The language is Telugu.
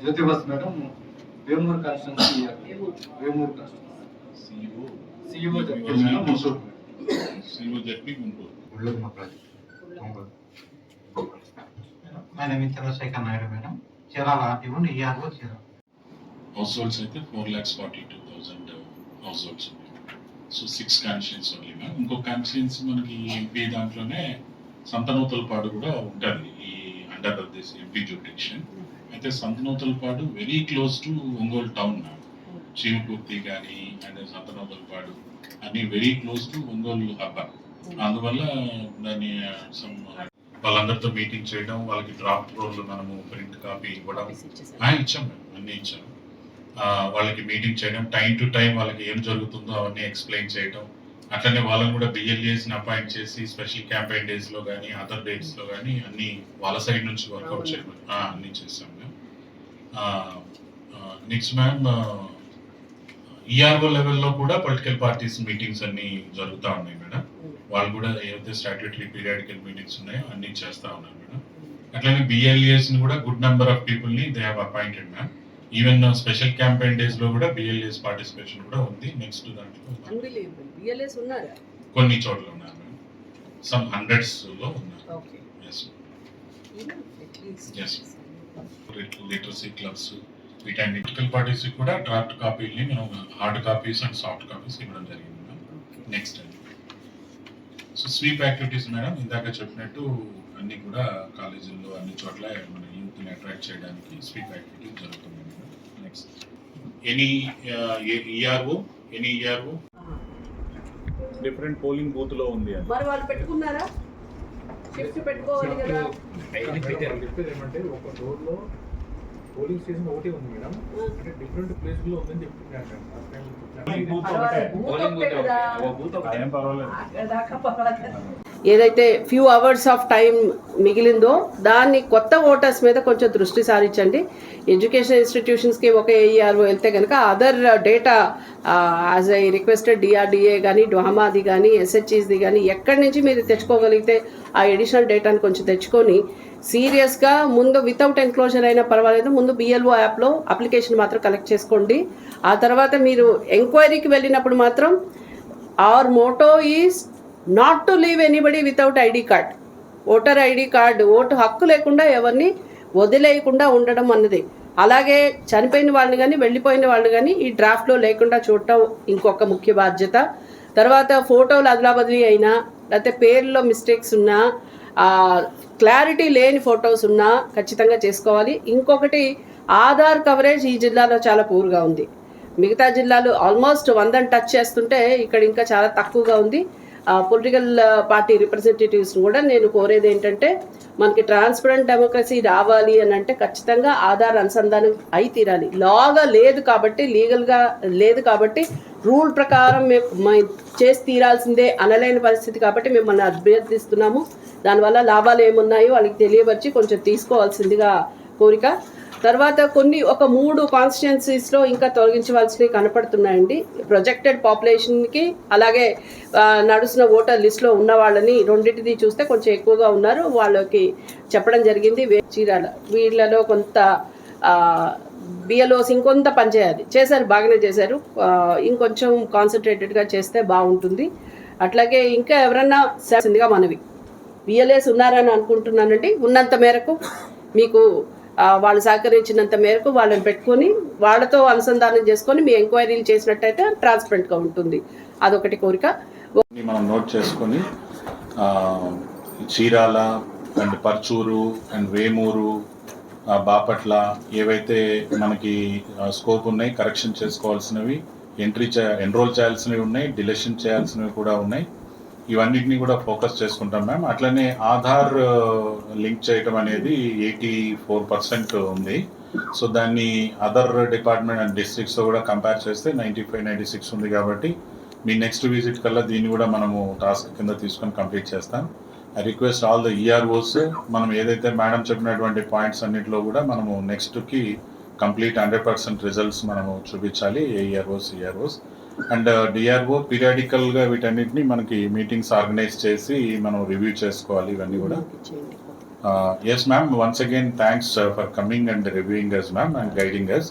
జ్యోతి bus madam Vemuru constituency Vemuru CEO CEO ZP. Guntur. మా Chandrasekhar Naidu madam. Chirala RTO ERO Chirala. Households అయితే four lakhs forty two thousand households so six only ma'am ఇంకో కాన్స్టిట్యూన్స్ మనకి ఎంపీ దాంట్లోనే సంతనూతలపాడు కూడా ఉంటుంది. ఈ అండర్ దిస్ ఎంపీ జూడిక్షన్ అయితే Santhanuthalapadu very close to Ongole town ma'am Chimakurthi కానీ అండ్ సంతనూతలపాడు అన్ని very close to Ongole hub అందువల్ల దాన్ని వాళ్ళందరితో మీటింగ్ చేయడం వాళ్ళకి డ్రాఫ్ట్ రోల్ మనము ప్రింట్ కాపీ ఇవ్వడం. ఆ, ఇచ్చాం మేము అన్నీ ఇచ్చాం. వాళ్ళకి మీటింగ్ చేయడం టైం టు టైం వాళ్ళకి ఏం జరుగుతుందో అవన్నీ ఎక్స్ప్లెయిన్ చేయడం అట్లనే వాళ్ళని కూడా బిఎల్ఏస్ని అపాయింట్ చేసి స్పెషల్ క్యాంపెయిన్ డేస్లో కానీ అదర్ డేట్స్లో కానీ అన్ని వాళ్ళ సైడ్ నుంచి వర్కౌట్ చేయడం ఆ, అన్ని చేస్తాం మేము. నెక్స్ట్ మ్యామ్ ఈఆర్ఓ లెవెల్లో కూడా పొలిటికల్ పార్టీస్ మీటింగ్స్ అన్ని జరుగుతూ ఉన్నాయి మేడం. వాళ్ళు కూడా ఏవైతే స్టాట్యూటరీ పీరియాడికల్ మీటింగ్స్ ఉన్నాయో అన్ని చేస్తా ఉన్నారు మేడం. అట్లనే బిఎల్ఏస్ని కూడా గుడ్ నెంబర్ ఆఫ్ పీపుల్ని they have appointed ma'am even special campaign డేస్లో కూడా బిఎల్ఏస్ పార్టిసిపేషన్ కూడా ఉంది నెక్స్ట్ దాంట్లో బిఎల్ఎస్ ఉన్నారా? కొన్ని చోట్ల ఉన్నారు మేడం. సమ్ హండ్రెడ్స్లో ఉన్నారు. లిటరసీ క్లబ్స్ వీటన్ని పొలిటికల్ పార్టీస్ కూడా డ్రాఫ్ట్ కాపీని మనం hard copies and soft copies ఇవ్వడం జరిగింది next so sweep activities madam ఇందాక చెప్పినట్టు అన్ని కూడా కాలేజీల్లో అన్ని చోట్ల మన యూత్ని అట్రాక్ట్ చేయడానికి స్వీప్ యాక్టివిటీస్ జరుగుతుంది madam. Next any ERO any ERO different polling బూత్లో ఉంది అది. మరి వాళ్ళు పెట్టుకున్నారా? షిఫ్ట్ పెట్టుకోవాలి కదా. చెప్పేది ఏమంటే ఒక రోడ్లో పోలింగ్ స్టేషన్ ఒకటి ఉంది మేడం. అంటే డిఫరెంట్ ప్లేస్లో ఉందని చెప్తున్నారు ఏదైతే ఫ్యూ అవర్స్ ఆఫ్ టైం మిగిలిందో దాన్ని కొత్త ఓటర్స్ మీద కొంచెం దృష్టి సారించండి. ఎడ్యుకేషన్ ఇన్స్టిట్యూషన్స్కి ఒక ఏఈఆర్ఓ వెళ్తే కనుక other data as I requested DRDA కానీ డ్వామాది కానీ ఎస్హెచ్ఈస్ది కానీ ఎక్కడి నుంచి మీరు తెచ్చుకోగలిగితే ఆ ఎడిషనల్ డేటాని కొంచెం తెచ్చుకొని సీరియస్గా ముందు వితౌట్ ఎన్క్లోజర్ అయినా పర్వాలేదు ముందు బిఎల్ఓ యాప్లో అప్లికేషన్ మాత్రం కలెక్ట్ చేసుకోండి. ఆ తర్వాత మీరు ఎంక్వైరీకి వెళ్ళినప్పుడు మాత్రం our motto is not to leave anybody without ID card voter ID card vote హక్కు లేకుండా ఎవరిని వదిలేయకుండా ఉండడం అన్నది. అలాగే చనిపోయిన వాళ్ళని కానీ వెళ్ళిపోయిన వాళ్ళని కానీ ఈ డ్రాఫ్ట్లో లేకుండా చూడటం ఇంకొక ముఖ్య బాధ్యత. తర్వాత ఫోటోలు అదలా బదిలీ అయినా లేకపోతే పేర్లో మిస్టేక్స్ ఉన్నా క్లారిటీ లేని ఫొటోస్ ఉన్నా ఖచ్చితంగా చేసుకోవాలి. ఇంకొకటి ఆధార్ కవరేజ్ ఈ జిల్లాలో చాలా పూర్గా ఉంది. మిగతా జిల్లాలు ఆల్మోస్ట్ వందని టచ్ చేస్తుంటే ఇక్కడ ఇంకా చాలా తక్కువగా ఉంది. పొలిటికల్ పార్టీ రిప్రజెంటేటివ్స్ కూడా నేను కోరేది ఏంటంటే మనకి ట్రాన్స్పరెంట్ డెమోక్రసీ రావాలి అని అంటే ఖచ్చితంగా ఆధార్ అనుసంధానం అయి తీరాలి. లాగా లేదు కాబట్టి లీగల్గా లేదు కాబట్టి రూల్ ప్రకారం మేము చేసి తీరాల్సిందే అనలేని పరిస్థితి కాబట్టి మిమ్మల్ని అభ్యర్థిస్తున్నాము. దానివల్ల లాభాలు ఏమున్నాయో వాళ్ళకి తెలియపరిచి కొంచెం తీసుకోవాల్సిందిగా కోరిక. తర్వాత కొన్ని ఒక మూడు కాన్స్టిట్యున్సీస్లో ఇంకా తొలగించవలసినవి కనపడుతున్నాయండి. ప్రొజెక్టెడ్ పాపులేషన్కి అలాగే నడుస్తున్న ఓటర్ లిస్ట్లో ఉన్న వాళ్ళని రెండింటిది చూస్తే కొంచెం ఎక్కువగా ఉన్నారు. వాళ్ళకి చెప్పడం జరిగింది. వే- చీరాల వీళ్ళలో కొంత బిఎల్ఓస్ ఇంకొంత పనిచేయాలి. చేశారు బాగానే చేశారు. ఇంకొంచెం కాన్సన్ట్రేటెడ్గా చేస్తే బాగుంటుంది. అట్లాగే ఇంకా ఎవరన్నా చేసిందిగా మనవి. బిఎల్ఏస్ ఉన్నారని అనుకుంటున్నానండి. ఉన్నంత మేరకు మీకు వాళ్ళు సహకరించినంత మేరకు వాళ్ళని పెట్టుకొని వాళ్ళతో అనుసంధానం చేసుకొని మీ ఎంక్వైరీలు చేసినట్టయితే ట్రాన్స్పరెంట్గా ఉంటుంది. అదొకటి కోరిక. మనం నోట్ చేసుకొని చీరాల అండ్ పర్చూరు అండ్ వేమూరు బాపట్ల ఏవైతే మనకి స్కోప్ ఉన్నాయి కరెక్షన్ చేసుకోవాల్సినవి ఎంట్రీ ఎన్రోల్ చేయాల్సినవి ఉన్నాయి డిలెషన్ చేయాల్సినవి కూడా ఉన్నాయి. ఇవన్నిటిని కూడా ఫోకస్ చేసుకుంటాం మ్యామ్. అట్లనే ఆధార్ లింక్ చేయటం అనేది ఎయిటీ ఫోర్ పర్సెంట్ ఉంది. సో దాన్ని అదర్ డిపార్ట్మెంట్ అండ్ డిస్ట్రిక్ట్స్తో కూడా కంపేర్ చేస్తే నైంటీ ఫైవ్ నైంటీ సిక్స్ ఉంది కాబట్టి మీ నెక్స్ట్ విజిట్ కల్లా దీన్ని కూడా మనము టాస్క్ కింద తీసుకొని కంప్లీట్ చేస్తాం. I request all the EROs మనం ఏదైతే మేడం చెప్పినటువంటి పాయింట్స్ అన్నిటిలో కూడా మనము నెక్స్ట్కి కంప్లీట్ హండ్రెడ్ పర్సెంట్ రిజల్ట్స్ మనము చూపించాలి. ఏఈఆర్ఓస్ ఈఆర్ఓస్ అండ్ డిఆర్ఓ పీరియాడికల్గా వీటన్నిటిని మనకి మీటింగ్స్ ఆర్గనైజ్ చేసి మనం రివ్యూ చేసుకోవాలి ఇవన్నీ కూడా. Yes ma'am once again thanks for coming and reviewing us ma'am and guiding us